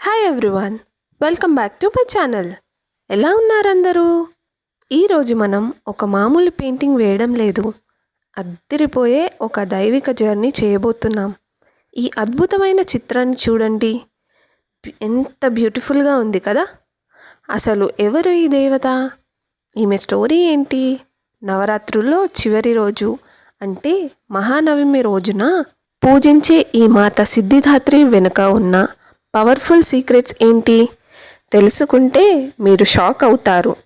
Hi everyone welcome back to my channel ఎలా ఉన్నారందరూ? ఈరోజు మనం ఒక మామూలు పెయింటింగ్ వేయడం లేదు. అద్దరిపోయే ఒక దైవిక జర్నీ చేయబోతున్నాం. ఈ అద్భుతమైన చిత్రాన్ని చూడండి. ఎంత బ్యూటిఫుల్గా ఉంది కదా? అసలు ఎవరు ఈ దేవత? ఈమె స్టోరీ ఏంటి? నవరాత్రుల్లో చివరి రోజు అంటే మహానవమి రోజున పూజించే ఈ మాత సిద్ధిదాత్రి వెనుక ఉన్న పవర్ఫుల్ సీక్రెట్స్ ఏంటి? తెలుసుకుంటే మీరు షాక్ అవుతారు.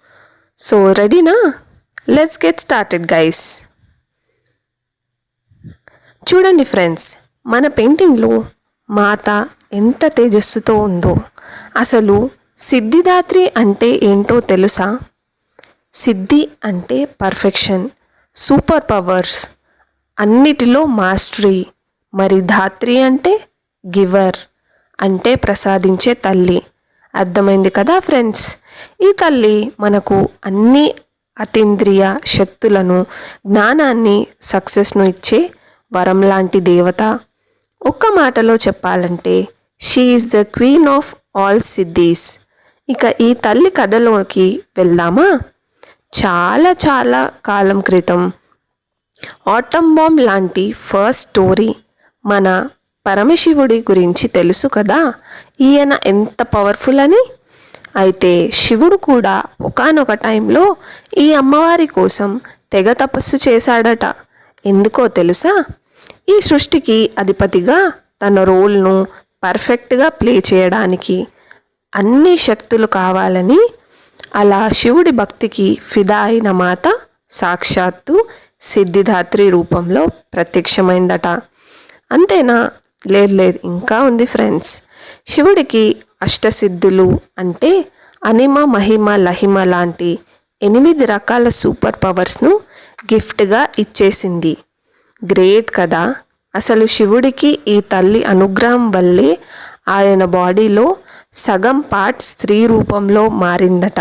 సో రెడీనా? లెట్స్ గెట్ స్టార్టెడ్ గైస్ చూడండి ఫ్రెండ్స్ మన పెయింటింగ్లో మాత ఎంత తేజస్సుతో ఉందో. అసలు సిద్ధిదాత్రి అంటే ఏంటో తెలుసా? సిద్ధి అంటే పర్ఫెక్షన్ సూపర్ పవర్స్ అన్నిటిలో మాస్టరీ. మరి ధాత్రి అంటే గివర్. అంటే ప్రసాదించే తల్లి. అర్థమైంది కదా ఫ్రెండ్స్? ఈ తల్లి మనకు అన్ని అతీంద్రియ శక్తులను జ్ఞానాన్ని సక్సెస్ను ఇచ్చే వరం లాంటి దేవత. ఒక్క మాటలో చెప్పాలంటే she is the queen of all siddhis ఇక ఈ తల్లి కథలోకి వెళ్దామా? చాలా చాలా కాలం క్రితం ఆటమ్ బాంబ్ లాంటి ఫస్ట్ స్టోరీ మన పరమశివుడి గురించి తెలుసు కదా? ఈయన ఎంత పవర్ఫుల్ అని? అయితే శివుడు కూడా ఒకానొక టైంలో ఈ అమ్మవారి కోసం తెగ తపస్సు చేశాడట. ఎందుకో తెలుసా? ఈ సృష్టికి అధిపతిగా తన రోల్ను పర్ఫెక్ట్గా ప్లే చేయడానికి అన్ని శక్తులు కావాలని అలా శివుడి భక్తికి ఫిదా అయిన మాత సాక్షాత్తు సిద్ధిదాత్రి రూపంలో ప్రత్యక్షమైందట. అంతేనా? లేదు లేదు. ఇంకా ఉంది ఫ్రెండ్స్. శివుడికి అష్టసిద్ధులు అంటే అనిమ మహిమ లహిమ లాంటి ఎనిమిది రకాల సూపర్ పవర్స్ను గిఫ్ట్గా ఇచ్చేసింది. గ్రేట్ కదా! అసలు శివుడికి ఈ తల్లి అనుగ్రహం వల్లే ఆయన బాడీలో సగం పార్ట్ స్త్రీ రూపంలో మారిందట.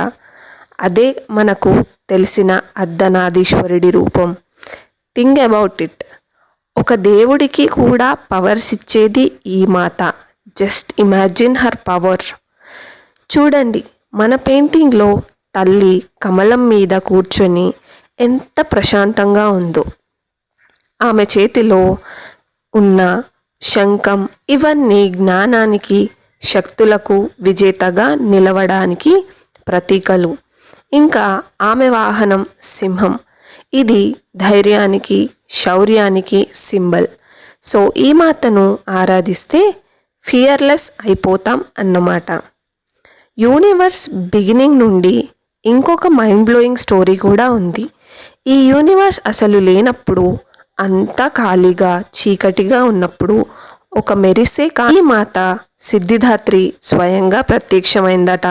అదే మనకు తెలిసిన అర్ధనాదీశ్వరుడి రూపం. Think about it. ఒక దేవుడికి కూడా పవర్స్ ఇచ్చేది ఈ మాత. జస్ట్ ఇమాజిన్ హర్ పవర్ చూడండి మన పెయింటింగ్లో తల్లి కమలం మీద కూర్చొని ఎంత ప్రశాంతంగా ఉందో. ఆమె చేతిలో ఉన్న శంఖం ఇవన్నీ జ్ఞానానికి శక్తులకు విజేతగా నిలవడానికి ప్రతీకలు. ఇంకా ఆమె వాహనం సింహం. ఇది ధైర్యానికి శౌర్యానికి సింబల్. సో ఈ మాతను ఆరాధిస్తే ఫియర్లెస్ అయిపోతాం అన్నమాట. యూనివర్స్ బిగినింగ్ నుండి ఇంకొక మైండ్ బ్లోయింగ్ స్టోరీ కూడా ఉంది. ఈ యూనివర్స్ అసలు లేనప్పుడు అంతా ఖాళీగా చీకటిగా ఉన్నప్పుడు ఒక మెరిసే కాళీ మాత సిద్ధిదాత్రి స్వయంగా ప్రత్యక్షమైందట.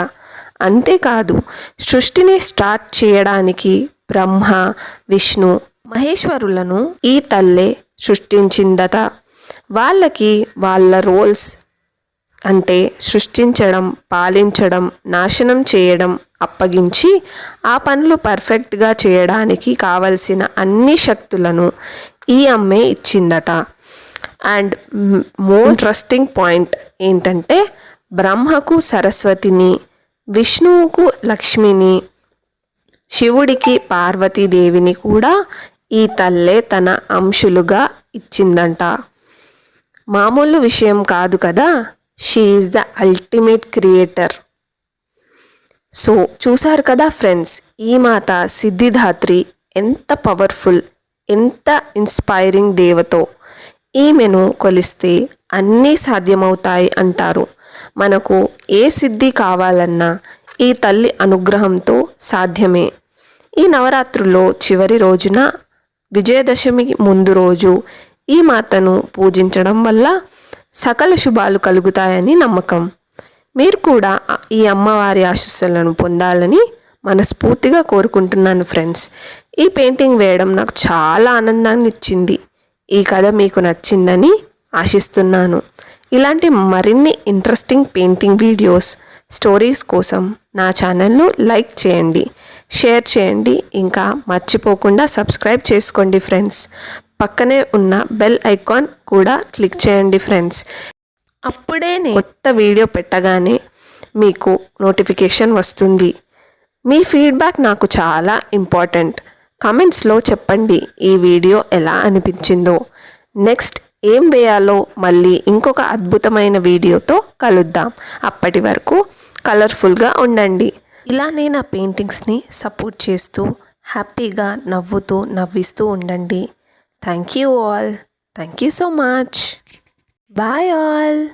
అంతేకాదు సృష్టిని స్టార్ట్ చేయడానికి బ్రహ్మ విష్ణు మహేశ్వరులను ఈ తల్లే సృష్టించిందట. వాళ్ళకి వాళ్ళ రోల్స్ అంటే సృష్టించడం పాలించడం నాశనం చేయడం అప్పగించి ఆ పనులు పర్ఫెక్ట్గా చేయడానికి కావలసిన అన్ని శక్తులను ఈ అమ్మే ఇచ్చిందట. అండ్ మోర్ ఇంట్రెస్టింగ్ పాయింట్ ఏంటంటే బ్రహ్మకు సరస్వతిని విష్ణువుకు లక్ష్మిని శివుడికి పార్వతీదేవిని కూడా ఈ తల్లే తన అంశులుగా ఇచ్చిందంట. మామూలు విషయం కాదు కదా she is the ultimate creator so చూసారు కదా ఫ్రెండ్స్ ఈ మాత సిద్ధిధాత్రి ఎంత పవర్ఫుల్ ఎంత ఇన్స్పైరింగ్ దేవతో. ఈమెను కొలిస్తే అన్నీ సాధ్యమవుతాయి అంటారు. మనకు ఏ సిద్ధి కావాలన్నా ఈ తల్లి అనుగ్రహంతో సాధ్యమే. ఈ నవరాత్రుల్లో చివరి రోజున విజయదశమి ముందు రోజు ఈ మాతను పూజించడం వల్ల సకల శుభాలు కలుగుతాయని నమ్మకం. మీరు కూడా ఈ అమ్మవారి ఆశస్సులను పొందాలని మనస్ఫూర్తిగా కోరుకుంటున్నాను ఫ్రెండ్స్. ఈ పెయింటింగ్ వేయడం నాకు చాలా ఆనందాన్ని ఇచ్చింది. ఈ కథ మీకు నచ్చిందని ఆశిస్తున్నాను. ఇలాంటి మరిన్ని ఇంట్రెస్టింగ్ పెయింటింగ్ వీడియోస్ స్టోరీస్ కోసం నా ఛానల్ను లైక్ చేయండి షేర్ చేయండి ఇంకా మర్చిపోకుండా సబ్స్క్రైబ్ చేసుకోండి ఫ్రెండ్స్. పక్కనే ఉన్న బెల్ ఐకాన్ కూడా క్లిక్ చేయండి ఫ్రెండ్స్. అప్పుడే నేను కొత్త వీడియో పెట్టగానే మీకు నోటిఫికేషన్ వస్తుంది. మీ ఫీడ్బ్యాక్ నాకు చాలా ఇంపార్టెంట్. కమెంట్స్లో చెప్పండి ఈ వీడియో ఎలా అనిపించిందో. నెక్స్ట్ ఏం వేయాలో మళ్ళీ ఇంకొక అద్భుతమైన వీడియోతో కలుద్దాం. అప్పటి వరకు కలర్ఫుల్గా ఉండండి. ఇలానే నా పెయింటింగ్స్ని సపోర్ట్ చేస్తూ హ్యాపీగా నవ్వుతూ నవ్విస్తూ ఉండండి. Thank you all. Thank you so much. Bye all.